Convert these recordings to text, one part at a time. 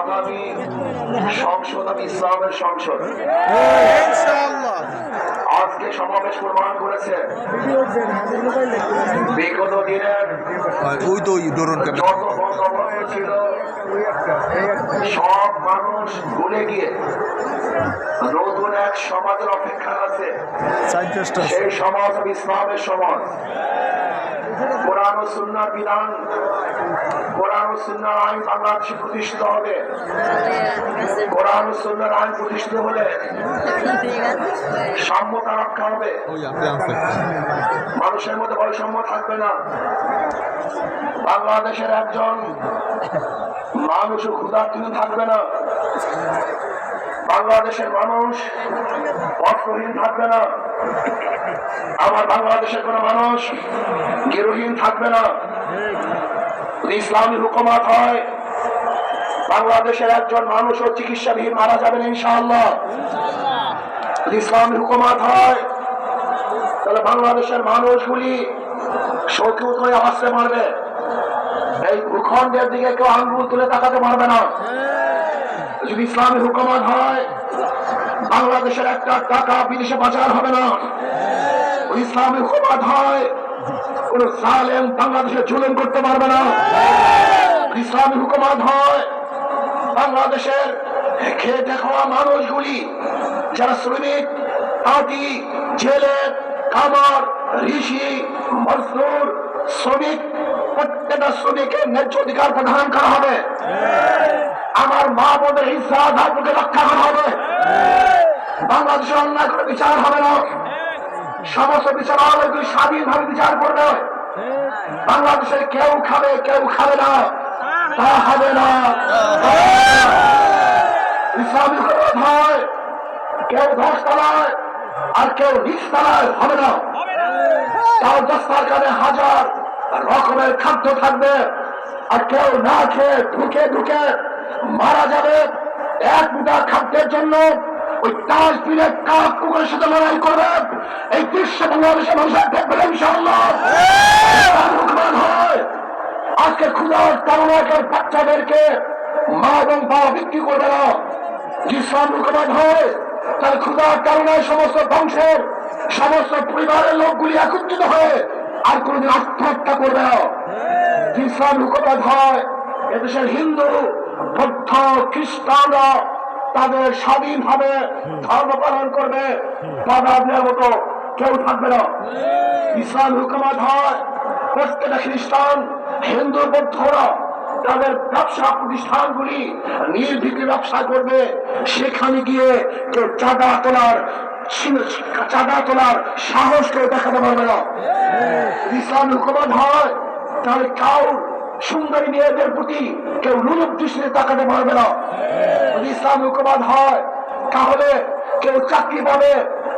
আগামী সংসদ আমি ইসলামের সংসদ। আজকে সমাবেশ প্রমাণ করেছে। বিগত দিনের যত বন্দোবস্ত ছিল সব মানুষ ভুলে গিয়ে নতুন এক সমাজের অপেক্ষা আছে। সেই সমাজ ইসলামের সমাজ। কোরআন ও সুন্নার বিধান কোরআন ও সুন্নার আইন বাংলাদেশে প্রতিষ্ঠিত হবে। কোরআন ও সুন্নার আইন প্রতিষ্ঠিত হলে সাম্যতা রক্ষা হবে। ওই আপনি আছে মানুষের মধ্যে বৈষম্য থাকবে না। বাংলাদেশের একজন মানুষও ক্ষুধার্থী থাকবে না। বাংলাদেশের মানুষ, অর্থহীন থাকবে না। আমার বাংলাদেশের কোন মানুষ গেরুহীন থাকবে না। ইসলামী হুকুমাত হয়, বাংলাদেশের একজন মানুষও চিকিৎসাবিহীন মারা যাবেন ইনশাআল্লাহ। ইসলামী হুকুমাত হয়, তাহলে বাংলাদেশের মানুষগুলি শৌকিত হয়ে আসতে পারবে এই ভূখণ্ডের দিকে কেউ আঙ্গুল তুলে তাকাতে পারবে না। যদি ইসলামী হুকুমত হয়, বাংলাদেশের একটা টাকা বিদেশে বাজার হবে না। যদি ইসলামী হুকুমত হয়, কোন সালেম বাংলাদেশে জুলুম করতে পারবে না। ইসলামী হুকুমত হয়, বাংলাদেশের খেটে খাওয়া মানুষগুলি, যারা শ্রমিক তাঁতি জেলে, কামার, ঋষি, মজদুর, শ্রমিক, প্রত্যেকটা শ্রমিকের ন্যায্য অধিকার প্রদান করা হবে। আমার মা বোনের হিংসা ধার্মকে রক্ষা করা হবে। বাংলাদেশে অন্যায় করে বিচার হবে না। সমস্ত বিচারালয়গুলি স্বাধীনভাবে বিচার করবে। বাংলাদেশে কেউ খাবে কেউ খাবে না। তা হবে না। ইসলামী হয়, কেউ দশ তলায় আর কেউ নিচ তলায় হবে না। তার দস্তার কানে হাজার রকমের খাদ্য থাকবে। আর কেউ না খেয়ে ঢুকে ঢুকে মারা যাবে। এক মুঠা খাদ্যের জন্য ওই তাজ পিনের কাক কুকুরের সাথে লড়াই করবে। এই দৃশ্য বাংলাদেশের মানুষের দেখবে ইনশাআল্লাহ। হুকুমান হয় আজকে ক্ষুদার কারণের বাচ্চাদেরকে মা এবং বাবা বিক্রি করবে না। ইসলাম হুকুমান হয়। তার ক্ষুদার কারণে সমস্ত বংশের, সমস্ত পরিবারের লোকগুলি একত্রিত হয়ে আর কোনদিন আত্মহত্যা করবে না। ইসলাম হুকুমান হয়। এদেশের হিন্দু বৌদ্ধ খ্রিস্টানরা তাদের স্বাধীনভাবে ধর্ম পালন করবে। বাধা মতো কেউ থাকবে না। ইসলাম হুকুমাত হয়, প্রত্যেকটা খ্রিস্টান, হিন্দু, বৌদ্ধরা তাদের ব্যবসা প্রতিষ্ঠানগুলি, নির্বিঘ্নে ব্যবসা করবে। সেখানে গিয়ে কেউ চাঁদা তোলার চাঁদা তোলার সাহস কেউ দেখাতে পারবে না। ইসলাম হুকুমাত হয়, তাহলে কাউর সুন্দরী মেয়েদের প্রতি কেউ লুলুপ দৃষ্টিতে তাকাতে পারবে না। যদি ইসলাম হুকুমাত হয়, তাহলে কেউ চাকরি পাবে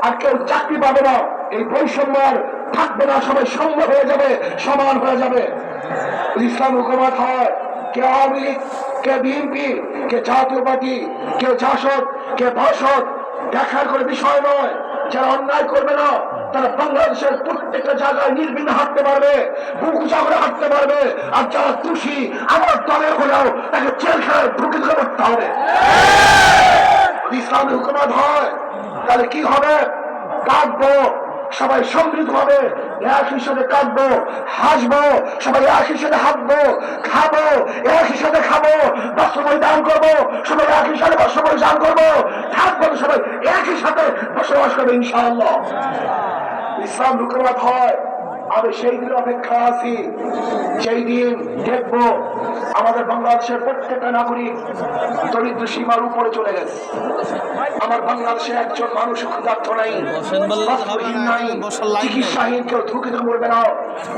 আর কেউ চাকরি পাবে না। এই বৈষম্য থাকবে না, সবাই সঙ্গ হয়ে যাবে, সমান হয়ে যাবে। ইসলাম হুকুমাত হয়, কে আওয়ামী লীগ, কে বিএনপি, কে জাতীয় পার্টি কে জাসদ, কে বাসদ, দেখার করে বিষয় নয়। যারা অন্যায় করবে না, তারা বাংলাদেশের প্রত্যেকটা জায়গায় নির্বিঘ্নে হাঁটতে পারবে, বুক উঁচা হাঁটতে পারবে। আর যারা দোষী, আমার দলে হলেও তাকে জেলখানায় প্রকৃত করতে হবে। ইসলামী হুকুমত হয়, তাহলে কি হবে? কাঁদবো সবাই সমৃদ্ধ হবে একই সাথে কাঁদবো, হাসবো, সবাই একই সাথে হাঁটবো খাব একই সাথে খাব, বস্ত্রময় দান করব, সবাই একই সাথে বস্ত্রময় দান করব, থাকব সবাই একই সাথে বসবাস করবে ইনশাআল্লাহ। ইসলাম রুকমাত হয়। আমি সেই দিন অপেক্ষা আছি সেই দিন দেখব আমাদের বাংলাদেশের প্রত্যেকটা নাগরিক দরিদ্র সীমার উপরে চলে গেছে। আমার বাংলাদেশে একজন মানুষ ক্ষুধার্থ নাই নাই চিকিৎসাহীন কেউ ধুকিতে মরবে না।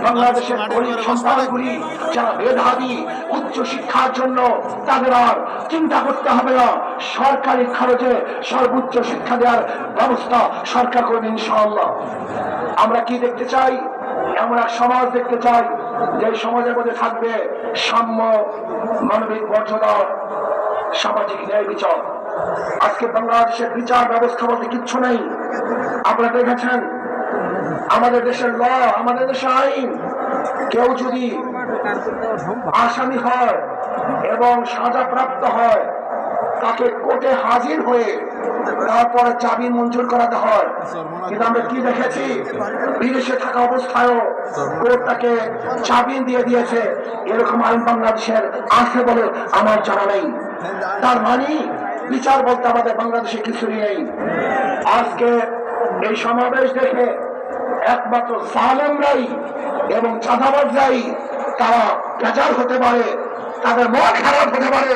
বাংলাদেশের গরিব সন্তানগুলি যারা মেধাবী উচ্চ শিক্ষার জন্য তাদের আর চিন্তা করতে হবে না। সরকারি খরচে সর্বোচ্চ শিক্ষা দেওয়ার ব্যবস্থা সরকার করবে ইনশাআল্লাহ। আমরা কি দেখতে চাই? এমন এক সমাজ দেখতে চাই যে সমাজের মধ্যে থাকবে সাম্য, মানবিক মর্যাদা, সামাজিক ন্যায় বিচার। আজকে বাংলাদেশের বিচার ব্যবস্থা বলতে কিচ্ছু নেই। আপনারা দেখেছেন, আমাদের দেশের ল, আমাদের দেশের আইন। কেউ যদি আসামি হয় এবং সাজা প্রাপ্ত হয়, তাকে কোর্টে হাজির হয়ে তারপরে চাবি মঞ্জুর করাতে হয়। কিন্তু আমরা কি দেখেছি? বিদেশে থাকা অবস্থায়ও কোর্ট তাকে চাবি দিয়ে দিয়েছে। এরকম আইন বাংলাদেশের আছে বলে আমার জানা নেই। তার মানে বিচার বলতে আমাদের বাংলাদেশে কিছুই নেই। আজকে এই সমাবেশ দেখে একমাত্র সালেমরাই এবং চাঁদাবাজরাই তারা বেজার হতে পারে তাদের মন খারাপ হতে পারে।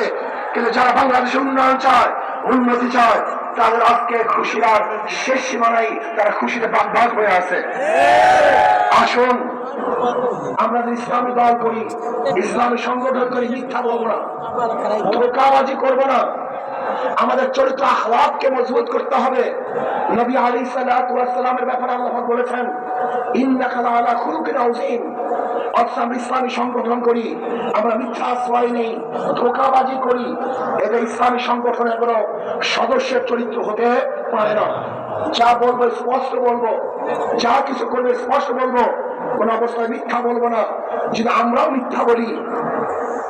কিন্তু যারা বাংলাদেশের উন্নয়ন চায় উন্নতি চায় তাদের আজকে খুশির আর শেষ সীমানায় তারা খুশিতে বাগবাগ হয়ে আছে। আসুন, আমরা যদি ইসলামী দল করি, ইসলামী সংগঠন করি, মিথ্যা বলব না। করব না। আমাদের চরিত্র আহ্লাদকে মজবুত করতে হবে। নবী আলী সাল্লামের ব্যাপারে আল্লাহ বলেছেন সদস্যের চরিত্র হতে পারে না। যা বলব, স্পষ্ট বলব, যা কিছু করবে, স্পষ্ট বলব। কোন অবস্থায় মিথ্যা বলব না। যদি আমরাও মিথ্যা বলি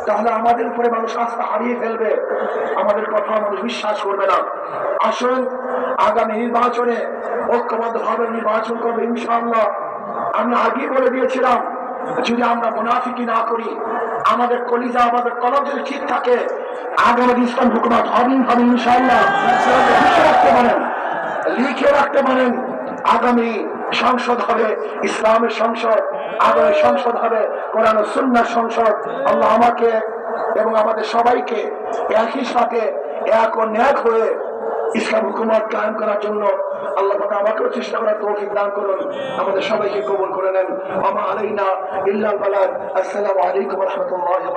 তাহলে আমাদের উপরে মানুষ আস্থা হারিয়ে ফেলবে। আমাদের কথা মানুষ বিশ্বাস করবে না। আসুন, আগামী নির্বাচনে ঐক্যবদ্ধ ভাবে নির্বাচন করবে ইনশাআল্লাহ। আমি আগে বলে দিয়েছিলাম, যদি আমরা মুনাফিকি না করি, আমাদের কলিজা, আমাদের কলম যদি ঠিক থাকে, আগামী ইসলাম হুকুমত হবেন হবে ইনশাআল্লাহ। লিখে রাখতে পারেন, লিখে রাখতে পারেন। আগামী সংসদ হবে, ইসলামের সংসদ আগামী সংসদ হবে, কোরআন সুন্নার সংসদ। আল্লাহ আমাকে এবং আমাদের সবাইকে একই সাথে এক ও ন্যাক হয়ে ইসলাম হুকুমত কায়েম করার জন্য আল্লাহ পাক আমাকেও চেষ্টা করার তৌফিক দান করুন। আমাদের সবাইকে কবুল করে নেন। আমা আলাইনা ইল্লাল বালাগ। আসসালামু আলাইকুম রাহমাতুল্লাহি